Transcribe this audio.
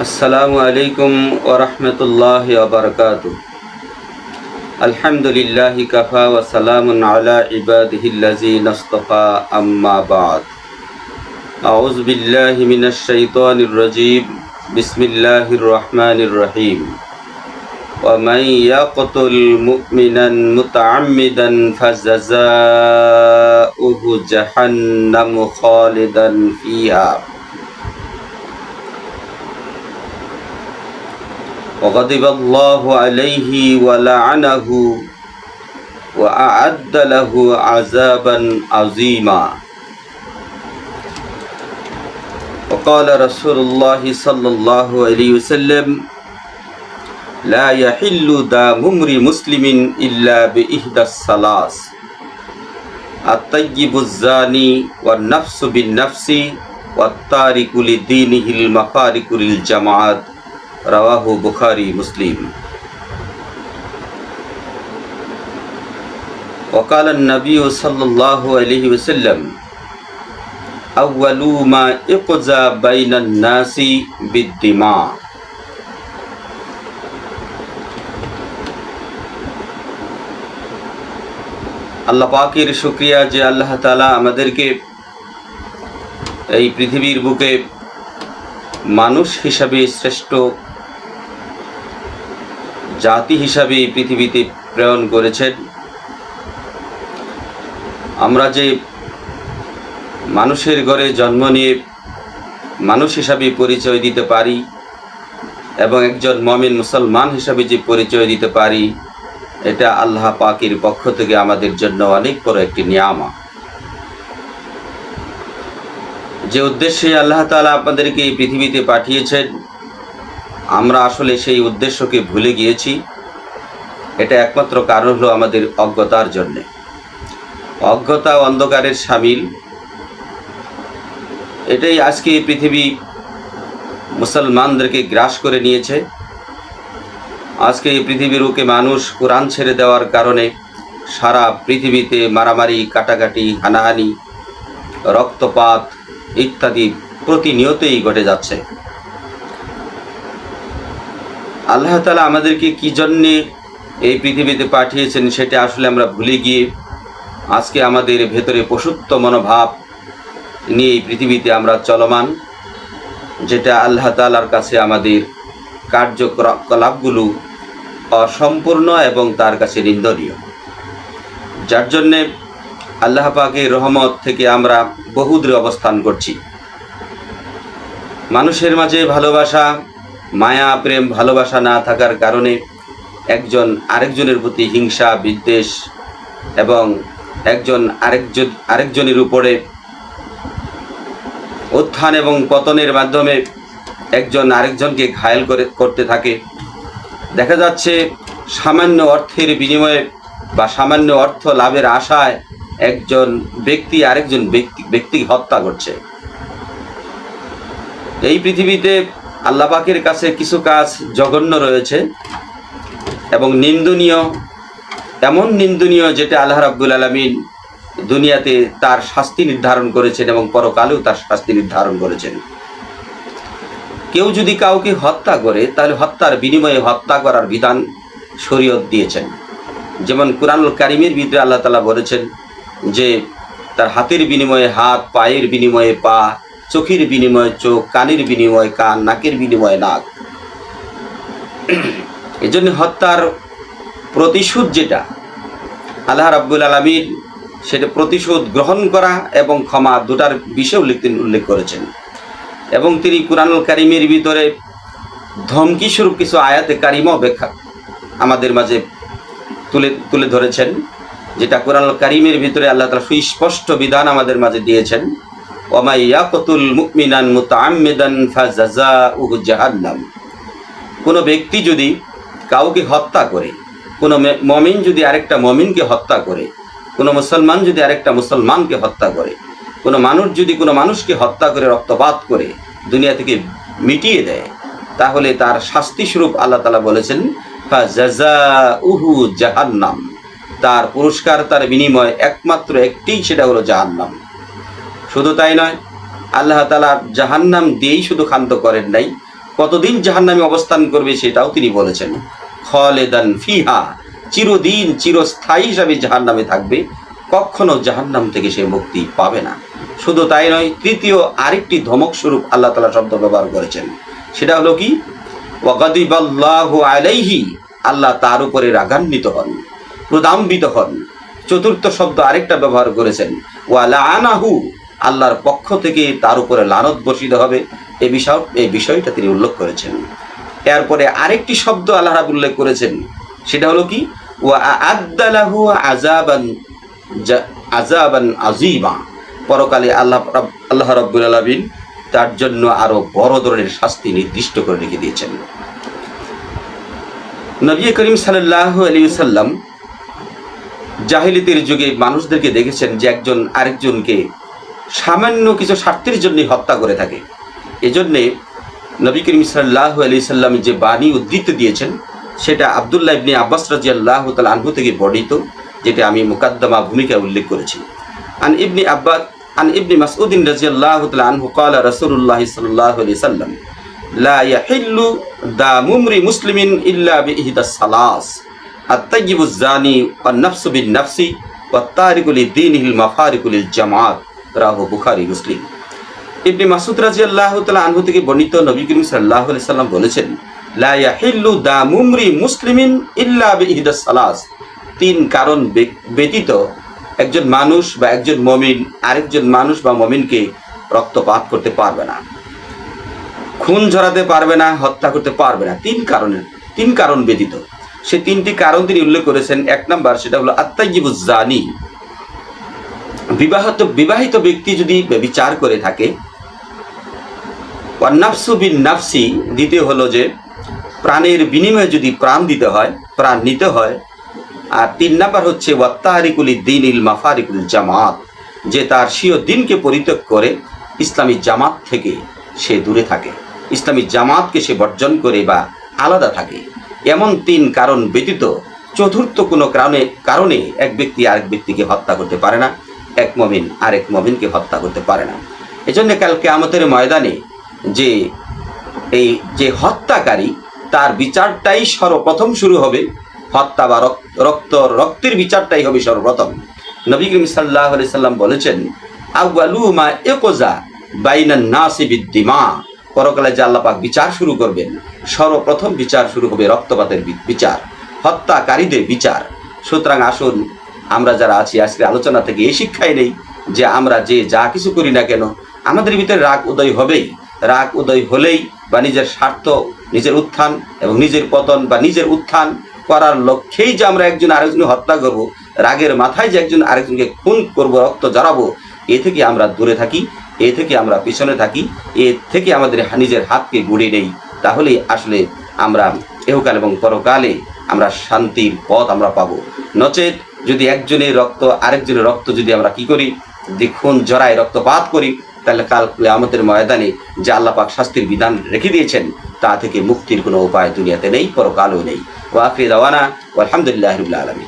السلام عليكم ورحمة الله وبركاته الحمد لله كفى وسلام على عباده الذين اصطفى أما بعد أعوذ بالله من الشيطان الرجيم بسم الله الرحمن الرحيم ومن يقتل مؤمنا متعمدا فجزاؤه جهنم خالدا فيها وغضب الله عليه ولعنه وأعد له عذابا عظيما. وقال رسول الله صلى الله عليه وسلم لا يحل دام امرئ مسلم إلا بإحدى الثلاث. الطيب الزاني والنفس بالنفس والتارك لدينه المفارق للجماعات. رواه بخاري مسلم وقال النبي صلى الله عليه وسلم أول ما اقضى بين الناس بالدماء আল্লাহ পাকের শুক্রিয়া যে আল্লাহ তালা আমাদেরকে এই পৃথিবীর বুকে মানুষ হিসাবে শ্রেষ্ঠ জাতি হিসাবে এই পৃথিবীতে প্রেরণ করেছেন। আমরা যে মানুষের ঘরে জন্ম নিয়ে মানুষ হিসাবে পরিচয় দিতে পারি এবং একজন মমিন মুসলমান হিসাবে যে পরিচয় দিতে পারি, এটা আল্লাহ পাকির পক্ষ থেকে আমাদের জন্য অনেক বড় একটি নিয়ামা যে উদ্দেশ্যে আল্লাহ তালা আপনাদেরকে এই পৃথিবীতে পাঠিয়েছেন আমরা আসলে সেই উদ্দেশ্যকে ভুলে গিয়েছি। এটা একমাত্র কারণ হলো আমাদের অজ্ঞতার জন্যে। অজ্ঞতা অন্ধকারের সামিল। এটাই আজকে পৃথিবী মুসলমানদেরকে গ্রাস করে নিয়েছে। আজকে এই পৃথিবীর ওকে মানুষ কোরআন ছেড়ে দেওয়ার কারণে সারা পৃথিবীতে মারামারি, কাটাকাটি, হানাহানি, রক্তপাত ইত্যাদি প্রতিনিয়তই ঘটে যাচ্ছে। আল্লাহ তালা আমাদেরকে কি জন্যে এই পৃথিবীতে পাঠিয়েছেন সেটা আসলে আমরা ভুলে গিয়ে আজকে আমাদের ভেতরে পশুত্ব মনোভাব নিয়ে এই পৃথিবীতে আমরা চলমান, যেটা আল্লাহ তালার কাছে আমাদের কার্যকলাপগুলো অসম্পূর্ণ এবং তার কাছে নিন্দনীয়। যার জন্যে আল্লাহ পাকে রহমত থেকে আমরা বহুদূরে অবস্থান করছি। মানুষের মাঝে ভালোবাসা মায়া, প্রেম, ভালোবাসা না থাকার কারণে একজন আরেকজনের প্রতি হিংসা, বিদ্বেষ এবং একজন আরেকজন আরেকজনের উপরে উত্থান এবং পতনের মাধ্যমে একজন আরেকজনকে ঘায়েল করে, করতে থাকে। দেখা যাচ্ছে সামান্য অর্থের বিনিময়ে বা সামান্য অর্থ লাভের আশায় একজন ব্যক্তি আরেকজন ব্যক্তি ব্যক্তি হত্যা করছে। এই পৃথিবীতে আল্লাহ পাকের কাছে কিছু কাজ জঘন্য রয়েছে এবং নিন্দনীয়, এমন নিন্দনীয় যেটা আল্লাহ রাব্বুল আলমিন দুনিয়াতে তার শাস্তি নির্ধারণ করেছেন এবং পরকালেও তার শাস্তি নির্ধারণ করেছেন। কেউ যদি কাউকে হত্যা করে, তাহলে হত্যার বিনিময়ে হত্যা করার বিধান শরীয়ত দিয়েছেন। যেমন কোরআনুল কারিমের ভিতরে আল্লাহ তালা বলেছেন যে, তার হাতের বিনিময়ে, হাত, পায়ের বিনিময়ে পা চোখের বিনিময়ে চোখ, কানের বিনিময়ে কান, নাকের বিনিময়ে নাক। এই জন্য হত্যার প্রতিশোধ যেটা, আল্লাহ রাব্বুল আলমীর সেটা প্রতিশোধ গ্রহণ করা এবং ক্ষমা দুটার বিষয় উল্লেখ তিনি উল্লেখ করেছেন। এবং তিনি কুরআনুল কারিমের ভিতরে ধমকি স্বরূপ কিছু আয়াতে কারিমও ব্যাখ্যা আমাদের মাঝে তুলে তুলে ধরেছেন, যেটা কোরআনুল কারিমের ভিতরে আল্লাহ তালা সুস্পষ্ট বিধান আমাদের মাঝে দিয়েছেন। ওমাই ইয়াকতুল মুকমিনান মুতাআম্মিদান ফাজাজাউহু জাহান্নাম। কোনো ব্যক্তি যদি কাউকে হত্যা করে, কোনো মমিন যদি আরেকটা মমিনকে হত্যা করে, কোনো মুসলমান যদি আরেকটা মুসলমানকে হত্যা করে, কোনো মানুষ যদি কোনো মানুষকে হত্যা করে, রক্তপাত করে, দুনিয়া থেকে মিটিয়ে দেয়, তাহলে তার শাস্তি স্বরূপ আল্লাহ তালা বলেছেন উহু জাহান্নাম। তার পুরস্কার তার বিনিময় একমাত্র একটিই সেটা হলো জাহান্নাম। শুধু তাই নয়, আল্লাহ তালা জাহান্নাম দিয়েই শুধু ক্ষান্ত করেন নাই। কতদিন জাহান্নামে অবস্থান করবে সেটাও তিনি বলেছেন। খলেদান ফিহা, চিরদিন চিরস্থায়ী হিসাবে জাহান্নামে থাকবে। কখনো জাহান্নাম থেকে সে মুক্তি পাবে না। শুধু তাই নয়, তৃতীয় আরেকটি ধমক স্বরূপ আল্লাহ তালা শব্দ ব্যবহার করেছেন। সেটা হলো কি? আলাইহি, আল্লাহ তার উপরে রাগান্বিত হন প্রদাম্বিত হন। চতুর্থ শব্দ আরেকটা ব্যবহার করেছেন। ওয়ালা আনাহু আল্লাহর পক্ষ থেকে তার উপরে লানত বসিত হবে। এই বিষয় এই বিষয়টা তিনি উল্লেখ করেছেন। এরপরে আরেকটি শব্দ আল্লাহ রাব উল্লেখ করেছেন। সেটা হলো কি? ওয়া আদালাহু আজাবান আজাবান আজিমা পরকালে আল্লাহ আল্লাহ রব্বুল আলমিন তার জন্য আরও বড় ধরনের শাস্তি নির্দিষ্ট করে রেখে দিয়েছেন। নবী করিম সাল্লাহ আলী সাল্লাম জাহিলিতের যুগে মানুষদেরকে দেখেছেন যে একজন আরেকজনকে সামান্য কিছু স্বার্থের জন্য হত্যা করে থাকে। এজন্যে নবী করিম সাল্লাহ আলি সাল্লাম যে বাণী উদ্ধৃত দিয়েছেন, সেটা আবদুল্লাহ ইবনে আব্বাস রাজিয়াল্লাহ তাল আনহু থেকে বর্ণিত, যেটা আমি মুকাদ্দমা ভূমিকা উল্লেখ করেছি। আন ইবনি আব্বাস, আন ইবনি মাসউদ্দিন রাজিয়াল্লাহ তাল আনহু কাল রসুল্লাহ সাল্লাহ আলি সাল্লাম, লা ইয়াহিল্লু দা মুমরি মুসলিমিন ইল্লা বিহিদা সালাস আত্তাইবুজ জানি ও নফসু বিন নফসি ও তারিকুল দিনহিল মাফারিকুল জামাত রাহু বুখারী, মুসলিম। ইবনে মাসুদ রাদিয়াল্লাহু তাআলা আনহু থেকে বর্ণিত নবী করিম আলাইহি সাল্লাম বলেছেন, লা ইয়াহিল্লু দামুমরি মুসলিমিন ইল্লা সালাস। তিন কারণ ব্যতীত একজন মানুষ বা একজন মমিন আরেকজন মানুষ বা মমিনকে রক্তপাত করতে পারবে না, খুন ঝরাতে পারবে না, হত্যা করতে পারবে না। তিন কারণে, তিন কারণ ব্যতীত। সে তিনটি কারণ তিনি উল্লেখ করেছেন। এক নাম্বার সেটা হলো আত্মাইজিবুজানি বিবাহিত বিবাহিত ব্যক্তি যদি বিচার করে থাকে নাফসু বিন নাফসি, দ্বিতীয় হলো যে প্রাণের বিনিময়ে যদি প্রাণ দিতে হয়, প্রাণ নিতে হয়, আর তিন নাম্বার হচ্ছে ওয়াত্তাহারিকুল দিন ইল মাফারিকুল জামাত, যে তার স্বীয় দিনকে পরিত্যাগ করে ইসলামী জামাত থেকে সে দূরে থাকে। ইসলামী জামাতকে সে বর্জন করে বা আলাদা থাকে। এমন তিন কারণ ব্যতীত, চতুর্থ কোনো কারণে কারণে এক ব্যক্তি আরেক ব্যক্তিকে হত্যা করতে পারে না। এক মমিন আরেক মমিনকে হত্যা করতে পারে না। এজন্য কালকে আমাদের ময়দানে যে এই যে হত্যাকারী, তার বিচারটাই সর্বপ্রথম শুরু হবে। হত্যা বা রক- রক্ত, রক্তের বিচারটাই হবে সর্বপ্রথম। নবী করিম সাল্লাহ সাল্লাম বলেছেন আউআলু মা একোজা বাইনান নাসিবিদ দিমা পরকালে যে আল্লাহ পাক বিচার শুরু করবেন, সর্বপ্রথম বিচার শুরু হবে রক্তপাতের বিচার, হত্যাকারীদের বিচার। সুতরাং আসুন আমরা যারা আছি আজকে আলোচনা থেকে এই শিক্ষাই নেই যে আমরা যে যা কিছু করি না কেন, আমাদের ভিতরে রাগ উদয় হবেই। রাগ উদয় হলেই বা নিজের স্বার্থ, নিজের উত্থান এবং নিজের পতন বা নিজের উত্থান করার লক্ষ্যেই যে আমরা একজন আরেকজনকে হত্যা করব, রাগের মাথায় যে একজন আরেকজনকে খুন করব, রক্ত জড়াবো এ থেকে আমরা দূরে থাকি, এ থেকে আমরা পিছনে থাকি, এ থেকে আমাদের নিজের হাতকে গুড়ে নেই। তাহলেই আসলে আমরা এহকাল এবং পরকালে আমরা শান্তির পথ আমরা পাবো। নচেত যদি একজনের রক্ত, আরেকজনের রক্ত যদি আমরা কি করি? যে খুন রক্তপাত করি, তাহলে কাল আমাদের ময়দানে যে আল্লাপাক শাস্তির বিধান রেখে দিয়েছেন, তা থেকে মুক্তির কোনো উপায় দুনিয়াতে নেই, পরকালও নেই। ওয়াফি রওয়ানা আলহামদুলিল্লাহ রবিল্লা আলমী